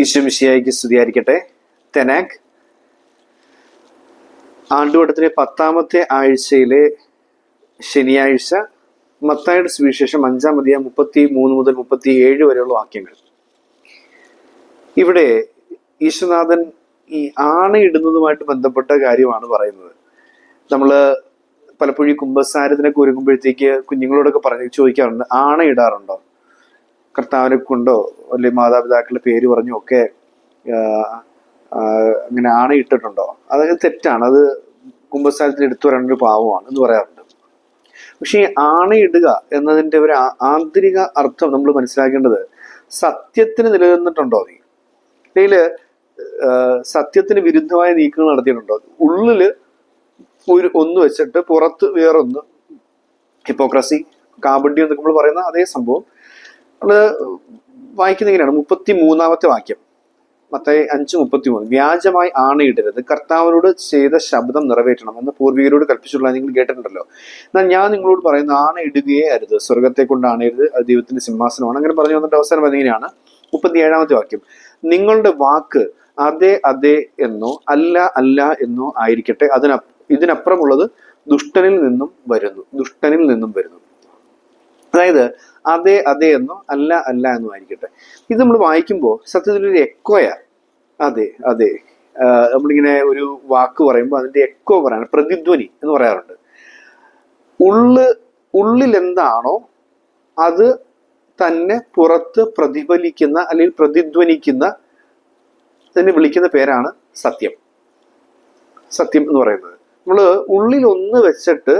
ഈശ്വമിശിയായിക്ക് സ്തുതിയായിരിക്കട്ടെ. തെനാക് ആണ്ടുവട്ടത്തിലെ പത്താമത്തെ ആഴ്ചയിലെ ശനിയാഴ്ച മത്തായുടെ സുവിശേഷം അഞ്ചാം അധികം മുപ്പത്തി മൂന്ന് മുതൽ മുപ്പത്തി ഏഴ് വരെയുള്ള വാക്യങ്ങൾ. ഇവിടെ ഈശ്വനാഥൻ ഈ ആണ ആണയിടുന്നതുമായിട്ട് ബന്ധപ്പെട്ട കാര്യമാണ് പറയുന്നത്. നമ്മൾ പലപ്പോഴും കുംഭസാരത്തിനൊക്കെ ഒരുങ്ങുമ്പോഴത്തേക്ക് കുഞ്ഞുങ്ങളോടൊക്കെ പറഞ്ഞ് ചോദിക്കാറുണ്ട് ആണയിടാറുണ്ടോ? കർത്താവിനെ കൊണ്ടോ അല്ലെങ്കിൽ മാതാപിതാക്കളുടെ പേര് പറഞ്ഞോ ഒക്കെ അങ്ങനെ ആണയിട്ടിട്ടുണ്ടോ? അതൊക്കെ തെറ്റാണ്. അത് കുംഭസ്ഥാനത്തിൽ എടുത്തു പറയേണ്ട ഒരു പാവമാണ് എന്ന് പറയാറുണ്ട്. പക്ഷേ ഈ ആണയിടുക എന്നതിന്റെ ഒരു ആന്തരിക അർത്ഥം നമ്മൾ മനസ്സിലാക്കേണ്ടത് സത്യത്തിന് നിലനിന്നിട്ടുണ്ടോ നീ? അല്ലെങ്കിൽ സത്യത്തിന് വിരുദ്ധമായ നീക്കങ്ങൾ നടത്തിയിട്ടുണ്ടോ? ഉള്ളിൽ ഒരു ഒന്ന് വെച്ചിട്ട് പുറത്ത് വേറൊന്ന് ഹിപ്പോക്രസി കാബഡി എന്നൊക്കെ നമ്മൾ പറയുന്ന അതേ സംഭവം നമ്മൾ വായിക്കുന്ന ഇങ്ങനെയാണ് മുപ്പത്തി മൂന്നാമത്തെ വാക്യം. മത്തായി അഞ്ച് മുപ്പത്തി മൂന്ന് വ്യാജമായി ആണയിടരുത്. കർത്താവിനോട് ചെയ്ത ശബ്ദം നിറവേറ്റണം എന്ന് പൂർവികരോട് കൽപ്പിച്ചുള്ള നിങ്ങൾ കേട്ടിട്ടുണ്ടല്ലോ. എന്നാൽ ഞാൻ നിങ്ങളോട് പറയുന്ന ആണയിടുകയേ അരുത്. സ്വർഗത്തെ കൊണ്ട് ആണയരുത് അത് ദൈവത്തിന്റെ സിംഹാസനമാണ്. അങ്ങനെ പറഞ്ഞു വന്നിട്ട് അവസാനം എങ്ങനെയാണ്? മുപ്പത്തി ഏഴാമത്തെ വാക്യം. നിങ്ങളുടെ വാക്ക് അതെ അതെ എന്നോ അല്ല അല്ല എന്നോ ആയിരിക്കട്ടെ. അതിനപ്പ് ഇതിനപ്പുറമുള്ളത് ദുഷ്ടനിൽ നിന്നും വരുന്നു. ദുഷ്ടനിൽ നിന്നും വരുന്നു. അതായത് അതെ അതെ എന്നോ അല്ല അല്ല എന്നോ ആയിരിക്കട്ടെ. ഇത് നമ്മൾ വായിക്കുമ്പോൾ സത്യത്തിൽ ഒരു എക്കോയാ. അതെ അതെ. നമ്മളിങ്ങനെ ഒരു വാക്ക് പറയുമ്പോൾ അതിന്റെ എക്കോ പറയാണ് പ്രതിധ്വനി എന്ന് പറയാറുണ്ട്. ഉള്ള് ഉള്ളിൽ എന്താണോ അത് തന്നെ പുറത്ത് പ്രതിഫലിക്കുന്ന അല്ലെങ്കിൽ പ്രതിധ്വനിക്കുന്ന തന്നെ വിളിക്കുന്ന പേരാണ് സത്യം. സത്യം എന്ന് പറയുന്നത്. നമ്മൾ ഉള്ളിൽ ഒന്ന് വെച്ചിട്ട്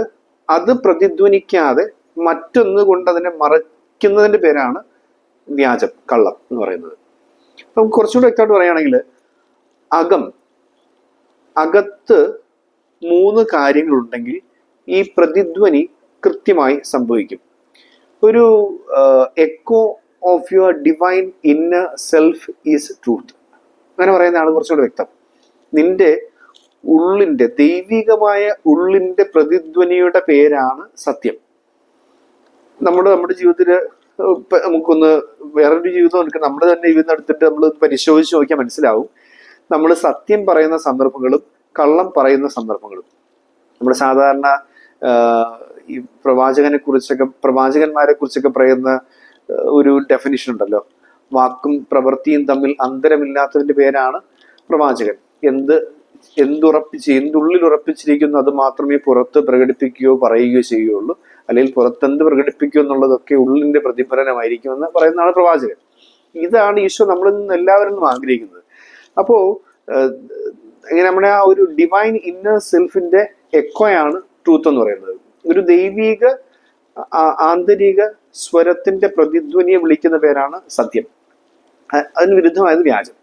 അത് പ്രതിധ്വനിക്കാതെ മറ്റൊന്ന് കൊണ്ട് അതിനെ മറയ്ക്കുന്നതിന്റെ പേരാണ് വ്യാജം കള്ളം എന്ന് പറയുന്നത്. അപ്പം കുറച്ചുകൂടെ വ്യക്തമായിട്ട് പറയുകയാണെങ്കിൽ അകം അകത്ത് മൂന്ന് കാര്യങ്ങളുണ്ടെങ്കിൽ ഈ പ്രതിധ്വനി കൃത്യമായി സംഭവിക്കും. ഒരു echo of your divine inner self is truth അങ്ങനെ പറയുന്നതാണ് കുറച്ചുകൂടെ വ്യക്തം. നിന്റെ ഉള്ളിന്റെ ദൈവികമായ ഉള്ളിന്റെ പ്രതിധ്വനിയുടെ പേരാണ് സത്യം. നമ്മുടെ നമ്മുടെ ജീവിതത്തിൽ നമുക്കൊന്ന് വേറൊരു ജീവിതം നമുക്ക് നമ്മൾ തന്നെ ജീവിതം എടുത്തിട്ട് നമ്മൾ പരിശോധിച്ച് നോക്കിയാൽ മനസ്സിലാവും. നമ്മൾ സത്യം പറയുന്ന സന്ദർഭങ്ങളും കള്ളം പറയുന്ന സന്ദർഭങ്ങളും. നമ്മൾ സാധാരണ ഈ പ്രവാചകനെ കുറിച്ചൊക്കെ പ്രവാചകന്മാരെ കുറിച്ചൊക്കെ പറയുന്ന ഒരു ഡെഫിനിഷൻ ഉണ്ടല്ലോ. വാക്കും പ്രവൃത്തിയും തമ്മിൽ അന്തരമില്ലാത്തതിന്റെ പേരാണ് പ്രവാചകൻ. എന്ത് എന്തുറപ്പിച്ച് എന്തുള്ളിൽ ഉറപ്പിച്ചിരിക്കുന്നു അത് മാത്രമേ പുറത്ത് പ്രകടിപ്പിക്കുകയോ പറയുകയോ ചെയ്യുകയുള്ളൂ. അല്ലെങ്കിൽ പുറത്തെന്ത് പ്രകടിപ്പിക്കും എന്നുള്ളതൊക്കെ ഉള്ളിന്റെ പ്രതിഫലനമായിരിക്കും എന്ന് പറയുന്നതാണ് പ്രവാചകൻ. ഇതാണ് ഈശോ നമ്മളിൽ നിന്ന് എല്ലാവരിൽ ആഗ്രഹിക്കുന്നത്. അപ്പോ ഇങ്ങനെ നമ്മുടെ ആ ഒരു ഡിവൈൻ ഇന്നർ സെൽഫിന്റെ എക്കോയാണ് ട്രൂത്ത് എന്ന് പറയുന്നത്. ഒരു ദൈവീക ആന്തരിക സ്വരത്തിന്റെ പ്രതിധ്വനിയെ വിളിക്കുന്ന പേരാണ് സത്യം. അതിന് വിരുദ്ധമായത് വ്യാജം.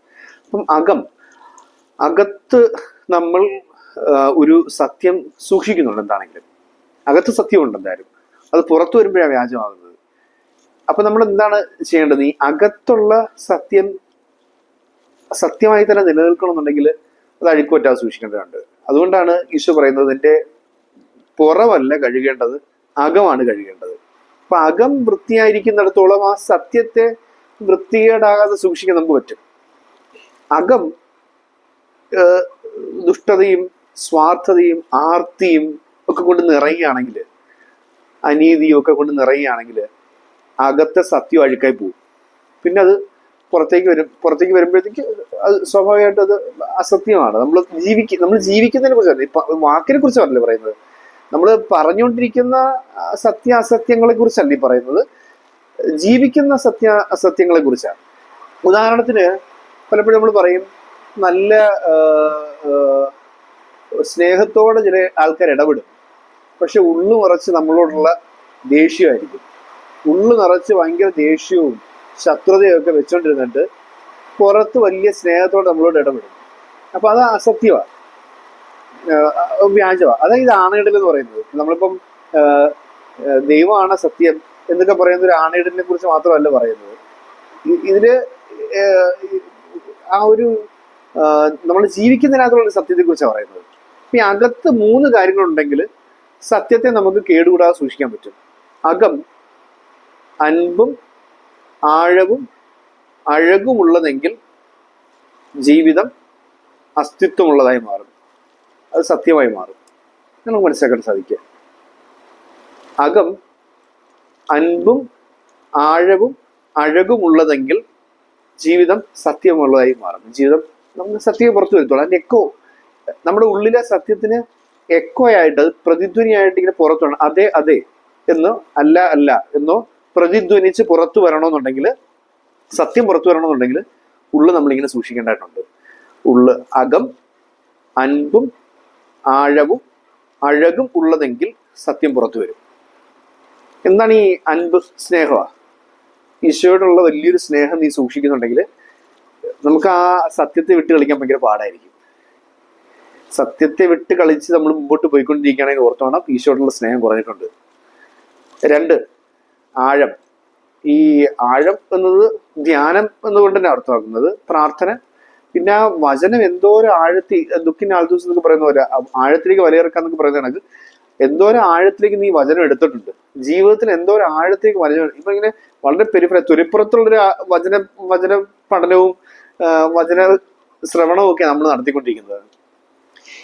അപ്പം അകം അകത്ത് നമ്മൾ ഒരു സത്യം സൂക്ഷിക്കുന്നുണ്ട് എന്താണെങ്കിലും. അകത്ത് സത്യമുണ്ട് എന്തായാലും. അത് പുറത്തു വരുമ്പോഴാണ് വ്യാജമാകുന്നത്. അപ്പൊ നമ്മൾ എന്താണ് ചെയ്യേണ്ടത്? ഈ അകത്തുള്ള സത്യം സത്യമായി തന്നെ നിലനിൽക്കണമെന്നുണ്ടെങ്കിൽ അത് അഴുക്കുപറ്റാതെ സൂക്ഷിക്കേണ്ടതുണ്ട്. അതുകൊണ്ടാണ് ഈശോ പറയുന്നത് എന്റെ പുറമല്ല കഴുകേണ്ടത് അകമാണ് കഴുകേണ്ടത്. അപ്പൊ അകം വൃത്തിയായിരിക്കുന്നിടത്തോളം ആ സത്യത്തെ വൃത്തികേടാകാതെ സൂക്ഷിക്കാൻ നമുക്ക് പറ്റും. അകം ദുഷ്ടതയും സ്വാർത്ഥതയും ആർത്തിയും ഒക്കെ കൊണ്ട് നിറയുകയാണെങ്കിൽ അനീതിയൊക്കെ കൊണ്ട് നിറയുകയാണെങ്കിൽ അകത്തെ സത്യം അഴുക്കായി പോകും. പിന്നെ അത് പുറത്തേക്ക് വരും പുറത്തേക്ക് വരുമ്പോഴത്തേക്ക് അത് സ്വാഭാവികമായിട്ട് അത് അസത്യമാണ്. നമ്മൾ ജീവിക്ക നമ്മൾ ജീവിക്കുന്നതിനെ കുറിച്ചല്ല ഇപ്പൊ വാക്കിനെ കുറിച്ചല്ല പറയുന്നത്. നമ്മൾ പറഞ്ഞുകൊണ്ടിരിക്കുന്ന സത്യ അസത്യങ്ങളെ കുറിച്ചല്ല ഈ പറയുന്നത്. ജീവിക്കുന്ന സത്യ അസത്യങ്ങളെ കുറിച്ചാണ്. ഉദാഹരണത്തിന് പലപ്പോഴും നമ്മൾ പറയും നല്ല സ്നേഹത്തോടെ ചില ആൾക്കാർ ഇടപെടും. പക്ഷെ ഉള്ളു നിറച്ച് നമ്മളോടുള്ള ദേഷ്യമായിരിക്കും. ഉള്ളു നിറച്ച് ഭയങ്കര ദേഷ്യവും ശത്രുതയും ഒക്കെ വെച്ചോണ്ടിരുന്നിട്ട് പുറത്ത് വലിയ സ്നേഹത്തോടെ നമ്മളോട് ഇടപെടും. അപ്പൊ അത് അസത്യമാണ് വ്യാജമാണ് അതായത് ആണയിടൽ എന്ന് പറയുന്നത്. നമ്മളിപ്പം ദൈവമാണ് സത്യം എന്നൊക്കെ പറയുന്ന ഒരു ആണയിടലിനെ കുറിച്ച് മാത്രമല്ല പറയുന്നത്. ഇതിൽ ആ, ഒരു നമ്മൾ ജീവിക്കുന്നതിനകത്തുള്ള ഒരു സത്യത്തെ കുറിച്ചാണ് പറയുന്നത്. ഇപ്പൊ അകത്ത് മൂന്ന് കാര്യങ്ങളുണ്ടെങ്കിൽ സത്യത്തെ നമുക്ക് കേടുകൂടാതെ സൂക്ഷിക്കാൻ പറ്റും. അകം അൻപും ആഴവും അഴകുമുള്ളതെങ്കിൽ ജീവിതം അസ്തിത്വമുള്ളതായി മാറും. അത് സത്യമായി മാറും. നമുക്ക് മനസ്സിലാക്കാൻ സാധിക്കുക. അകം അൻപും ആഴവും അഴകുമുള്ളതെങ്കിൽ ജീവിതം സത്യമുള്ളതായി മാറും. ജീവിതം നമുക്ക് സത്യം പുറത്തു വരുത്തുള്ളൂ. അതിന്റെ എക്കോ നമ്മുടെ ഉള്ളിലെ സത്യത്തിന് എക്കോ ആയിട്ട് അത് പ്രതിധ്വനിയായിട്ട് ഇങ്ങനെ പുറത്തു വരണം. അതെ അതെ എന്ന് അല്ല അല്ല എന്നോ പ്രതിധ്വനിച്ച് പുറത്തു വരണമെന്നുണ്ടെങ്കിൽ സത്യം പുറത്തു വരണമെന്നുണ്ടെങ്കിൽ ഉള്ളു നമ്മളിങ്ങനെ സൂക്ഷിക്കേണ്ടതായിട്ടുണ്ട്. ഉള്ളു അകം അൻപും ആഴവും അഴകും ഉള്ളതെങ്കിൽ സത്യം പുറത്തു വരും. എന്താണ് ഈ അൻപ് സ്നേഹമാ ഈശോയോടുള്ള വലിയൊരു സ്നേഹം നീ സൂക്ഷിക്കുന്നുണ്ടെങ്കിൽ നമുക്ക് ആ സത്യത്തെ വിട്ട് കളിക്കാൻ ഭയങ്കര പാടായിരിക്കും. സത്യത്തെ വിട്ട് കളിച്ച് നമ്മൾ മുമ്പോട്ട് പോയിക്കൊണ്ടിരിക്കുകയാണെങ്കിൽ ഓർത്തോണം ഈശോയോടുള്ള സ്നേഹം കുറഞ്ഞിട്ടുണ്ട്. രണ്ട് ആഴം. ഈ ആഴം എന്നത് ധ്യാനം എന്നുകൊണ്ട് തന്നെ അർത്ഥമാക്കുന്നത് പ്രാർത്ഥന. പിന്നെ ആ വചനം എന്തോ ഒരു ആഴത്തി ദുഃഖിന്റെ ആൾദൂസ് എന്നൊക്കെ പറയുന്ന പോലെ ആഴത്തിലേക്ക് ആഴത്തിലേക്ക് വലയിറക്കാന്നൊക്കെ പറയുന്ന കണക്ക് എന്തോ ഒരു ആഴത്തിലേക്ക് നീ വചനം എടുത്തിട്ടുണ്ട്. ജീവിതത്തിൽ എന്തോ ഒരു ആഴത്തിലേക്ക് വചനം ഇപ്പൊ ഇങ്ങനെ വളരെ പെരിഫറ തുരിപ്പുറത്തുള്ളൊരു വചന വചന പഠനവും വചന ശ്രവണവും ഒക്കെ നമ്മൾ നടത്തിക്കൊണ്ടിരിക്കുന്നത്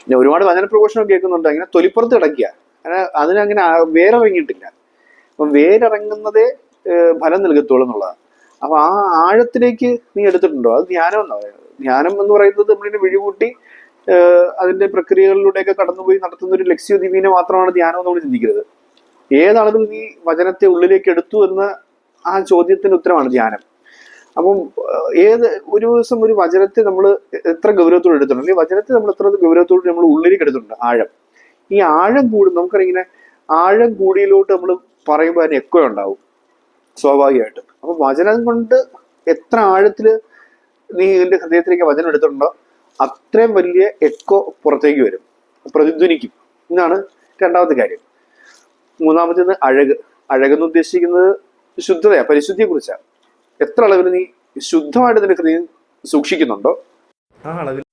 പിന്നെ ഒരുപാട് വചന പ്രഘോഷണം കേൾക്കുന്നുണ്ട്. അങ്ങനെ തൊലിപ്പുറത്ത് കിടക്കുക. അങ്ങനെ അതിനങ്ങനെ വേറിറങ്ങിയിട്ടില്ല അപ്പം വേരിറങ്ങുന്നതേ ഫലം നൽകത്തുള്ളൂ എന്നുള്ളതാണ്. അപ്പം ആ ആഴത്തിലേക്ക് നീ എടുത്തിട്ടുണ്ടോ? അത് ധ്യാനം എന്നാ? പറയുന്നത് ധ്യാനം എന്ന് പറയുന്നത് നമ്മളിനെ വിഴികൂട്ടി അതിന്റെ പ്രക്രിയകളിലൂടെയൊക്കെ കടന്നുപോയി നടത്തുന്ന ഒരു ലക്ഷ്യ ദിവീനെ മാത്രമാണ് ധ്യാനം എന്ന് നമ്മൾ ചിന്തിക്കരുത് ഏതാളും നീ വചനത്തെ ഉള്ളിലേക്ക് എടുത്തു എന്ന ആ ചോദ്യത്തിന് ഉത്തരമാണ് ധ്യാനം. അപ്പം ഏത് ഒരു ദിവസം ഒരു വചനത്തെ നമ്മൾ എത്ര ഗൗരവത്തോടെ എടുത്തിട്ടുണ്ട്. ഈ വചനത്തെ നമ്മൾ എത്ര ഗൗരവത്തോടെ നമ്മൾ ഉള്ളിലേക്ക് എടുത്തിട്ടുണ്ട്? ആഴം. ഈ ആഴം കൂടും നമുക്കറിയാം ഇങ്ങനെ ആഴം കൂടിയിലോട്ട് നമ്മൾ പറയുമ്പോൾ അതിന് എക്കോ ഉണ്ടാവും. സ്വാഭാവികമായിട്ടും. അപ്പൊ വചനം കൊണ്ട് എത്ര ആഴത്തിൽ നീ നിന്റെ ഹൃദയത്തിലേക്ക് വചനം എടുത്തിട്ടുണ്ടോ അത്രയും വലിയ എക്കോ പുറത്തേക്ക് വരും. പ്രതിധ്വനിക്കും. എന്നാണ് രണ്ടാമത്തെ കാര്യം. മൂന്നാമത്തേത് അഴക്. അഴകെന്ന് ഉദ്ദേശിക്കുന്നത് ശുദ്ധതയാണ് പരിശുദ്ധിയെ കുറിച്ചാണ് എത്ര അളവിൽ നീ ശുദ്ധമായിട്ട് നിന്റെ ഹൃദയം സൂക്ഷിക്കുന്നുണ്ടോ? ആ അളവിൽ.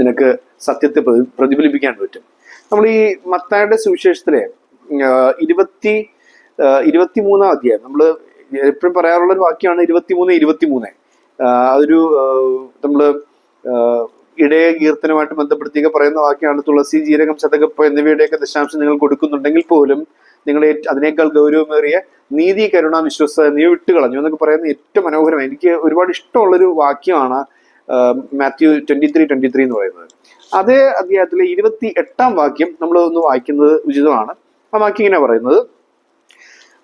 നിനക്ക് സത്യത്തെ പ്രതി പ്രതിഫലിപ്പിക്കാൻ പറ്റും. നമ്മൾ ഈ മത്തായുടെ സുവിശേഷത്തിലെ ഇരുപത്തി ഇരുപത്തിമൂന്നാം അധ്യായം നമ്മൾ എപ്പോഴും പറയാറുള്ള ഒരു വാക്യമാണ് ഇരുപത്തിമൂന്ന് ഇരുപത്തിമൂന്ന്. അതൊരു നമ്മൾ ഇടയ കീർത്തനമായിട്ട് ബന്ധപ്പെടുത്തിയൊക്കെ പറയുന്ന വാക്യമാണ് തുളസി ജീരകം ചതകപ്പ് എന്നിവയുടെയൊക്കെ ദശാംശം നിങ്ങൾ കൊടുക്കുന്നുണ്ടെങ്കിൽ പോലും നിങ്ങൾ അതിനേക്കാൾ ഗൗരവമേറിയ നീതി കരുണ വിശ്വസ നീ വിട്ടുകളഞ്ഞു എന്നൊക്കെ പറയുന്ന ഏറ്റവും മനോഹരമായി. എനിക്ക് ഒരുപാട് ഇഷ്ടമുള്ളൊരു വാക്യമാണ് Matthew twenty three twenty three എന്ന് പറയുന്നത്. അതേ അധ്യായത്തിലെ ഇരുപത്തി എട്ടാം വാക്യം നമ്മൾ ഒന്ന് വായിക്കുന്നത് ഉചിതമാണ്. ആ വാക്യം ഇങ്ങനെ പറയുന്നത്.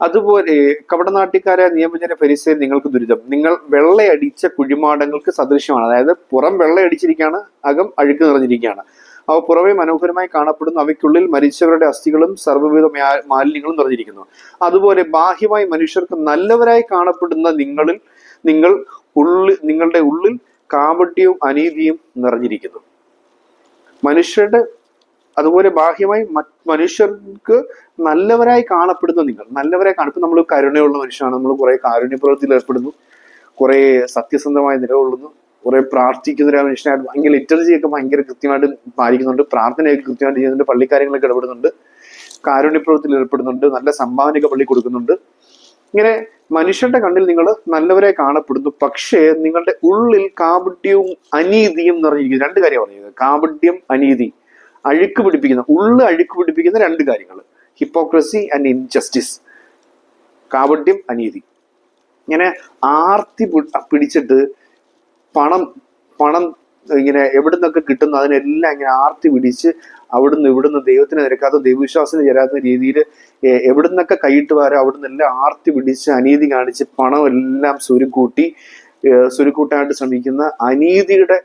അതുപോലെ കപടനാട്ടിക്കാരായ നിയമജന പരിസരം നിങ്ങൾക്ക് ദുരിതം. നിങ്ങൾ വെള്ളയടിച്ച കുഴിമാടങ്ങൾക്ക് സദൃശ്യമാണ്. അതായത് പുറം വെള്ളയടിച്ചിരിക്കുകയാണ് അകം അഴുക്ക് നിറഞ്ഞിരിക്കുകയാണ്. അവ പുറമെ മനോഹരമായി കാണപ്പെടുന്നു. അവയ്ക്കുള്ളിൽ മരിച്ചവരുടെ അസ്ഥികളും സർവവിധ മാലിന്യങ്ങളും നിറഞ്ഞിരിക്കുന്നു. അതുപോലെ ബാഹ്യമായി മനുഷ്യർക്ക് നല്ലവരായി കാണപ്പെടുന്ന നിങ്ങളിൽ നിങ്ങൾ ഉള്ളിൽ നിങ്ങളുടെ ഉള്ളിൽ കാപട്യവും അനീതിയും നിറഞ്ഞിരിക്കുന്നു. മനുഷ്യരുടെ അതുപോലെ ബാഹ്യമായി മനുഷ്യർക്ക് നല്ലവരായി കാണപ്പെടുന്ന നിങ്ങൾ നല്ലവരായി കാണപ്പെടുന്നു നമ്മൾ കരുണയുള്ള മനുഷ്യനാണ്. നമ്മൾ കുറെ കാരുണ്യപ്രവൃത്തിയിൽ ഏർപ്പെടുന്നു. കുറെ സത്യസന്ധമായി നിലകൊള്ളുന്നു. കുറെ പ്രാർത്ഥിക്കുന്ന ഒരു മനുഷ്യനായിട്ട് ഭയങ്കര ലിറ്റർജി ഒക്കെ ഭയങ്കര കൃത്യമായിട്ട് പാലിക്കുന്നുണ്ട്. പ്രാർത്ഥനയൊക്കെ കൃത്യമായിട്ട് ചെയ്യുന്നുണ്ട്. പള്ളിക്കാര്യങ്ങളൊക്കെ ഇടപെടുന്നുണ്ട്. കാരുണ്യപ്രവൃത്തിയിൽ ഏർപ്പെടുന്നുണ്ട്. നല്ല സംഭാവനയൊക്കെ പള്ളി കൊടുക്കുന്നുണ്ട്. ഇങ്ങനെ മനുഷ്യരുടെ കണ്ണിൽ നിങ്ങൾ നല്ലവരെ കാണപ്പെടുന്നു. പക്ഷേ നിങ്ങളുടെ ഉള്ളിൽ കാപട്യവും അനീതിയും നിറഞ്ഞിരിക്കുന്നു. രണ്ട് കാര്യം പറഞ്ഞത് കാപട്യം അനീതി. അഴുക്ക് പിടിപ്പിക്കുന്ന ഉള്ളു അഴുക്ക് പിടിപ്പിക്കുന്ന രണ്ട് കാര്യങ്ങൾ ഹിപ്പോക്രസി ആൻഡ് ഇൻജസ്റ്റിസ് കാപട്യം അനീതി. ഇങ്ങനെ ആർത്തി പിടിച്ചിട്ട് പണം പണം ഇങ്ങനെ എവിടെ നിന്നൊക്കെ കിട്ടുന്നു അതിനെല്ലാം ഇങ്ങനെ ആർത്തി പിടിച്ച് അവിടുന്ന് ഇവിടുന്ന് ദൈവത്തിന് നിരക്കാത്ത ദൈവവിശ്വാസത്തിന് ചേരാത്ത രീതിയിൽ എവിടുന്നൊക്കെ കൈയിട്ട് വരാം അവിടുന്ന് എല്ലാം ആർത്തി പിടിച്ച് അനീതി കാണിച്ച് പണം എല്ലാം സുരുക്കൂട്ടി സുരുക്കൂട്ടായിട്ട് ശ്രമിക്കുന്ന അനീതിയുടെ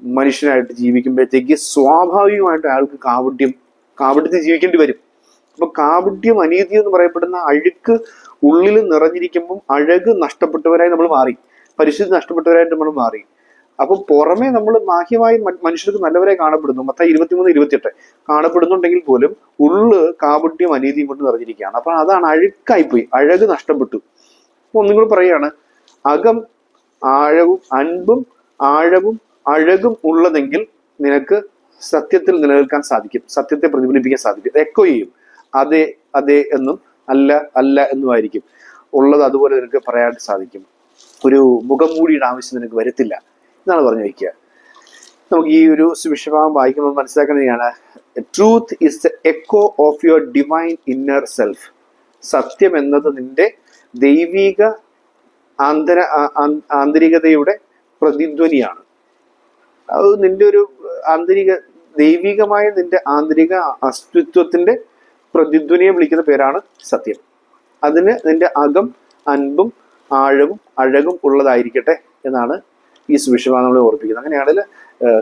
മനുഷ്യനായിട്ട് ജീവിക്കുമ്പോഴത്തേക്ക് സ്വാഭാവികമായിട്ട് അയാൾക്ക് കാവട്യം കാവട്യത്തിൽ ജീവിക്കേണ്ടി വരും. അപ്പൊ കാവട്യം അനീതി എന്ന് പറയപ്പെടുന്ന അഴുക്ക് ഉള്ളിൽ നിറഞ്ഞിരിക്കുമ്പം അഴക് നഷ്ടപ്പെട്ടവരായി നമ്മൾ മാറി. പരിശുദ്ധി നഷ്ടപ്പെട്ടവരായിട്ട് നമ്മൾ മാറി. അപ്പൊ പുറമെ നമ്മൾ ബാഹ്യമായി മനുഷ്യർക്ക് നല്ലവരെ കാണപ്പെടുന്നു. മൊത്തം ഇരുപത്തിമൂന്ന് ഇരുപത്തിയെട്ട്. കാണപ്പെടുന്നുണ്ടെങ്കിൽ പോലും ഉള്ള് കാപട്യം അനീതിയും കൊണ്ട് നിറഞ്ഞിരിക്കുകയാണ്. അപ്പൊ അതാണ് അഴുക്കായിപ്പോയി. അഴക് നഷ്ടപ്പെട്ടു. ഒന്നും കൂടി പറയാണ്. അകം ആഴവും അൻപും ആഴവും അഴകും ഉള്ളതെങ്കിൽ നിനക്ക് സത്യത്തിൽ നിലനിൽക്കാൻ സാധിക്കും. സത്യത്തെ പ്രതിഫലിപ്പിക്കാൻ സാധിക്കും. എക്കോ ചെയ്യും. അതെ അതെ എന്നും അല്ല അല്ല എന്നുമായിരിക്കും. ഉള്ളത് അതുപോലെ നിനക്ക് പറയാൻ സാധിക്കും. ഒരു മുഖംമൂടിയുടെ ആവശ്യം നിനക്ക് വരത്തില്ല എന്നാണ് പറഞ്ഞു വയ്ക്കുക. നമുക്ക് ഈ ഒരു സുവിശഭാവം വായിക്കുമ്പോൾ മനസ്സിലാക്കുന്നതാണ് truth is the echo of your divine inner self സത്യം എന്നത് നിന്റെ ദൈവിക ആന്തര ആന്തരികതയുടെ പ്രതിധ്വനിയാണ്. അത് നിന്റെ ഒരു ആന്തരിക ദൈവികമായ നിന്റെ ആന്തരിക അസ്തിത്വത്തിന്റെ പ്രതിധ്വനിയെ വിളിക്കുന്ന പേരാണ് സത്യം. അതിന് നിന്റെ അകം അൻപും ആഴവും അഴകും ഉള്ളതായിരിക്കട്ടെ എന്നാണ് ഈ സുവിശേഷം നമ്മൾ ഓർപ്പിക്കുന്നത്. അങ്ങനെയാണെങ്കിൽ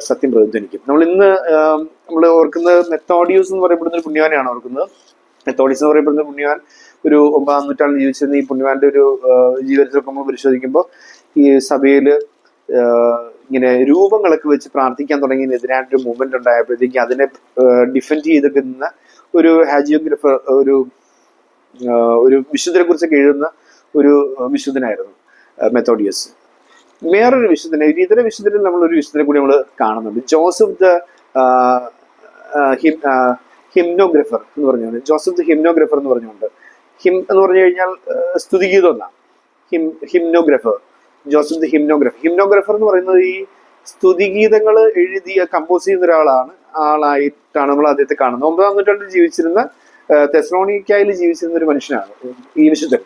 സത്യം പ്രതിധ്വനിക്കും. നമ്മൾ ഇന്ന് നമ്മൾ ഓർക്കുന്നത് മെത്തോഡിയൂസ് എന്ന് പറയപ്പെടുന്ന ഒരു പുണ്യവാനെയാണ് ഓർക്കുന്നത്. മെത്തോഡിയസ് എന്ന് പറയപ്പെടുന്ന പുണ്യവാൻ ഒരു ഒമ്പതാം നൂറ്റാണ്ടിൽ ജീവിച്ചിരുന്ന ഈ പുണ്യവാന്റെ ഒരു ജീവിതത്തിലൊക്കെ നമ്മൾ പരിശോധിക്കുമ്പോൾ ഈ സഭയിൽ ഇങ്ങനെ രൂപങ്ങളൊക്കെ വെച്ച് പ്രാർത്ഥിക്കാൻ തുടങ്ങിയതിനെതിരായിട്ടൊരു മൂവ്മെന്റ് ഉണ്ടായപ്പോഴത്തേക്ക് അതിനെ ഡിഫെൻഡ് ചെയ്തൊക്കെ നിന്ന ഒരു ഹാജിയോഗ്രഫർ ഒരു ഒരു വിശുദ്ധരെ കുറിച്ചൊക്കെ എഴുതുന്ന ഒരു വിശുദ്ധനായിരുന്നു മെത്തോഡിയസ്. വേറൊരു വിശുദ്ധനെ ഇതര വിശുദ്ധനിൽ നമ്മൾ ഒരു വിശുദ്ധനെ കൂടി നമ്മൾ കാണുന്നുണ്ട്. ജോസഫ് ദ ഹിംനോഗ്രഫർ എന്ന് പറഞ്ഞുകൊണ്ട് ജോസഫ് ദ ഹിംനോഗ്രഫർ എന്ന് പറഞ്ഞുകൊണ്ട്. ഹിം എന്ന് പറഞ്ഞു കഴിഞ്ഞാൽ സ്തുതിഗീതം എന്നാണ്. Hymn hymnographer Joseph the hymnographer. Hymnographer എന്ന് പറയുന്നത് ഈ സ്തുതിഗീതങ്ങൾ എഴുതിയ കമ്പോസ് ചെയ്യുന്ന ഒരാളാണ്. ആളായിട്ടാണ് നമ്മൾ അദ്ദേഹത്തെ കാണുന്നത്. ഒമ്പതാം നൂറ്റാണ്ടിൽ ജീവിച്ചിരുന്ന തെസ്ലോണിക്കായിൽ ജീവിച്ചിരുന്ന ഒരു മനുഷ്യനാണ് ഈ വിശുദ്ധൻ.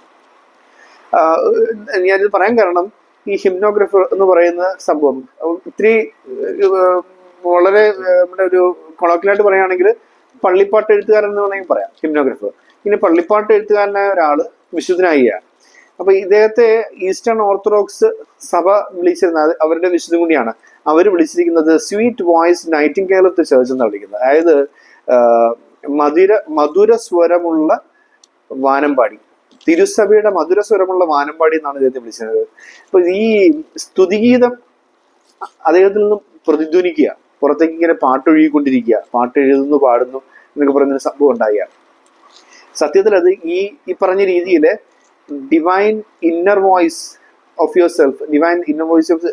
ഞാനിത് പറയാൻ കാരണം ഈ ഹിംനോഗ്രഫർ എന്ന് പറയുന്ന സംഭവം. ഒത്തിരി വളരെ നമ്മുടെ ഒരു കൊളോക്കിലായിട്ട് പറയുകയാണെങ്കിൽ പള്ളിപ്പാട്ട് എഴുത്തുകാരൻ എന്ന് വേണമെങ്കിൽ പറയാം ഹിംനോഗ്രഫർ. ഇനി പള്ളിപ്പാട്ട് എഴുത്തുകാരനായ ഒരാൾ വിശുദ്ധനായിയാണ്. അപ്പൊ ഇദ്ദേഹത്തെ ഈസ്റ്റേൺ ഓർത്തഡോക്സ് സഭ വിളിച്ചിരുന്നത് അവരുടെ വിശുദ്ധം കൂടിയാണ്. അവർ വിളിച്ചിരിക്കുന്നത് sweet voice nightingale of the church എന്നാണ് വിളിക്കുന്നത്. അതായത് മധുര മധുര സ്വരമുള്ള വാനമ്പാടി. തിരുസഭയുടെ മധുര സ്വരമുള്ള വാനമ്പാടി എന്നാണ് ഇദ്ദേഹത്തെ വിളിച്ചത്. അപ്പൊ ഈ സ്തുതിഗീതം അദ്ദേഹത്തിൽ നിന്നും പ്രതിധ്വനിക്കുക പുറത്തേക്ക് ഇങ്ങനെ പാട്ടൊഴുകിക്കൊണ്ടിരിക്കുക പാട്ട് എഴുതുന്നു പാടുന്നു എന്നൊക്കെ പറയുന്നൊരു സംഭവം ഉണ്ടാകുക സത്യത്തിൽ അത് ഈ ഈ പറഞ്ഞ രീതിയിൽ divine inner voice of your self divine inner voice of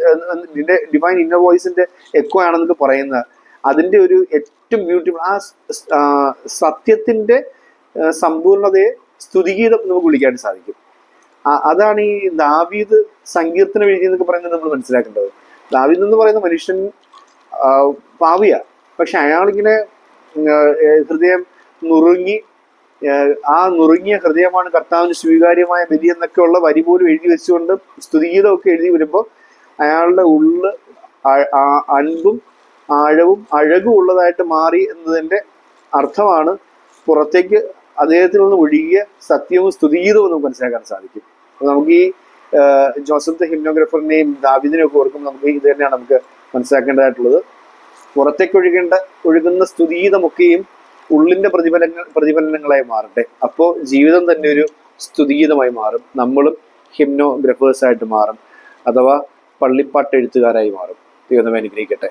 നിന്റെ ഡിവൈൻ ഇന്നർ വോയിസിന്റെ എക്കോ ആണെന്നൊക്കെ പറയുന്നത് അതിന്റെ ഒരു ഏറ്റവും ബ്യൂട്ടിഫുൾ ആ സത്യത്തിന്റെ സമ്പൂർണതയെ സ്തുതിഗീതം നമുക്ക് വിളിക്കാൻ സാധിക്കും. അതാണ് ഈ ദാവീദ് സങ്കീർത്തനം എഴുതി എന്നൊക്കെ പറയുന്നത് നമ്മൾ മനസ്സിലാക്കേണ്ടത്. ദാവീദ് എന്ന് പറയുന്ന മനുഷ്യൻ പാവിയ. പക്ഷെ അയാളിങ്ങനെ ഹൃദയം നുറുങ്ങി ആ, നുറുങ്ങിയ ഹൃദയമാണ് കർത്താവിന് സ്വീകാര്യമായ ബലി എന്നൊക്കെയുള്ള വരി പോലും എഴുതി വെച്ചുകൊണ്ട് സ്തുതിഗീതമൊക്കെ എഴുതി വരുമ്പോൾ അയാളുടെ ഉള്ള് അൻപും ആഴവും അഴകും ഉള്ളതായിട്ട് മാറി എന്നതിന്റെ അർത്ഥമാണ് പുറത്തേക്ക് അദ്ദേഹത്തിൽ നിന്ന് ഒഴുകിയ സത്യവും സ്തുതിഗീതവും നമുക്ക് മനസ്സിലാക്കാൻ സാധിക്കും. നമുക്ക് ഈ ജോസഫ് ദ ഹിംനോഗ്രഫറിനെയും ദാവിദിനെയും ഒക്കെ ഓർക്കുമ്പോൾ നമുക്ക് ഇത് തന്നെയാണ് നമുക്ക് മനസ്സിലാക്കേണ്ടതായിട്ടുള്ളത്. പുറത്തേക്ക് ഒഴുകേണ്ട ഒഴുകുന്ന സ്തുതിഗീതമൊക്കെയും ഉള്ളിന്റെ പ്രതിഫലങ്ങൾ പ്രതിഫലനങ്ങളായി മാറട്ടെ. അപ്പോൾ ജീവിതം തന്നെ ഒരു സ്തുതിഗീതമായി മാറും. നമ്മളും ഹിംനോഗ്രഫേഴ്സ് ആയിട്ട് മാറും. അഥവാ പള്ളിപ്പാട്ട് എഴുത്തുകാരായി മാറും. ദൈവം അനുഗ്രഹിക്കട്ടെ.